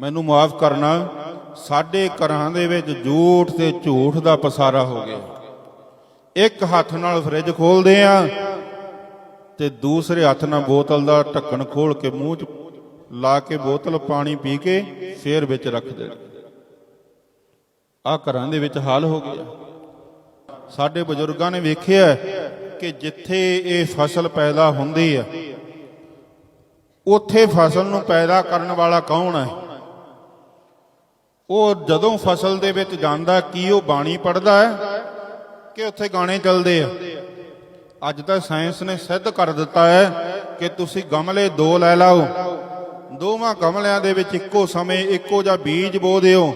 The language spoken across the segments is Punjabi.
ਮੈਨੂੰ ਮਾਫ ਕਰਨਾ, ਸਾਡੇ ਘਰਾਂ ਦੇ ਵਿੱਚ ਝੂਠ ਤੇ ਝੂਠ ਦਾ ਪਸਾਰਾ ਹੋ ਗਿਆ। ਇੱਕ ਹੱਥ ਨਾਲ ਫ੍ਰਿਜ ਖੋਲਦੇ ਆ ਤੇ ਦੂਸਰੇ ਹੱਥ ਨਾਲ ਬੋਤਲ ਦਾ ਢੱਕਣ ਖੋਲ ਕੇ ਮੂੰਹ 'ਚ ਲਾ ਕੇ ਬੋਤਲ ਪਾਣੀ ਪੀ ਕੇ ਫੇਰ ਵਿੱਚ ਰੱਖ ਦੇਣਾ ਆ ਘਰਾਂ ਦੇ ਵਿੱਚ ਹਾਲ ਹੋ ਗਿਆ। ਸਾਡੇ ਬਜ਼ੁਰਗਾਂ ਨੇ ਵੇਖਿਆ ਕਿ ਜਿੱਥੇ ਇਹ ਫਸਲ ਪੈਦਾ ਹੁੰਦੀ ਹੈ ਉੱਥੇ ਫਸਲ ਨੂੰ ਪੈਦਾ ਕਰਨ ਵਾਲਾ ਕੌਣ ਹੈ ਉਹ ਜਦੋਂ ਫਸਲ ਦੇ ਵਿੱਚ ਜਾਂਦਾ, ਕੀ ਉਹ ਬਾਣੀ ਪੜਦਾ ਹੈ? ਕਿ ਉੱਥੇ ਗਾਣੇ ਚੱਲਦੇ ਆ। ਅੱਜ ਤਾਂ ਸਾਇੰਸ ਨੇ ਸਿੱਧ ਕਰ ਦਿੱਤਾ ਹੈ ਕਿ ਤੁਸੀਂ ਗਮਲੇ ਦੋ ਲੈ ਲਓ। ਦੋਵਾਂ ਗਮਲਿਆਂ ਦੇ ਵਿੱਚ ਇੱਕੋ ਸਮੇਂ ਇੱਕੋ ਜਿਹਾ ਬੀਜ ਬੋ ਦਿਓ।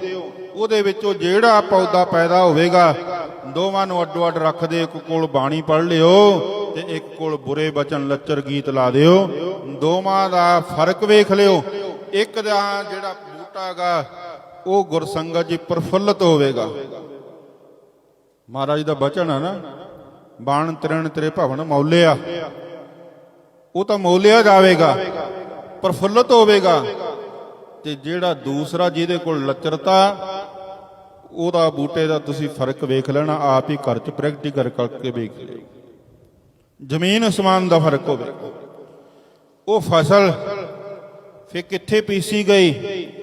ਉਹਦੇ ਵਿੱਚੋਂ ਜਿਹੜਾ ਪੌਦਾ ਪੈਦਾ ਹੋਵੇਗਾ, ਦੋਵਾਂ ਨੂੰ ਅੱਡੋ ਅੱਡ ਰੱਖ ਦੇ, ਇੱਕ ਕੋਲ ਬਾਣੀ ਪੜ ਲਿਓ ਤੇ ਇੱਕ ਕੋਲ ਬੁਰੇ ਬਚਨ ਲੱਚਰ ਗੀਤ ਲਾ ਦਿਓ। ਦੋਵਾਂ ਦਾ ਫ਼ਰਕ ਵੇਖ ਲਿਓ। ਇੱਕ ਦਾ ਜਿਹੜਾ ਬੂਟਾ ਗਾ ਉਹ ਗੁਰਸੰਗਤ ਜੀ ਪ੍ਰਫੁੱਲਤ ਹੋਵੇਗਾ। ਮਹਾਰਾਜ ਦਾ ਬਚਨ ਹੈ ਨਾ, ਬਾਣ ਤ੍ਰਿਣ ਤੇਰੇ ਭਵਨ ਮੌਲਿਆ। ਉਹ ਤਾਂ ਮੌਲਿਆ ਜਾਵੇਗਾ, ਪ੍ਰਫੁੱਲਤ ਹੋਵੇਗਾ। ਤੇ ਜਿਹੜਾ ਦੂਸਰਾ ਜਿਹਦੇ ਕੋਲ ਲਚਰਤਾ, ਉਹਦਾ ਬੂਟੇ ਦਾ ਤੁਸੀਂ ਫ਼ਰਕ ਵੇਖ ਲੈਣਾ, ਆਪ ਹੀ ਘਰ 'ਚ ਪ੍ਰੈਕਟੀਕਲ ਕਰਕੇ ਵੇਖ ਲਿਓ। ਜ਼ਮੀਨ ਅਸਮਾਨ ਦਾ ਫ਼ਰਕ ਹੋਵੇ। ਉਹ ਫਸਲ ਫਿਰ ਕਿੱਥੇ ਪੀਸੀ ਗਈ?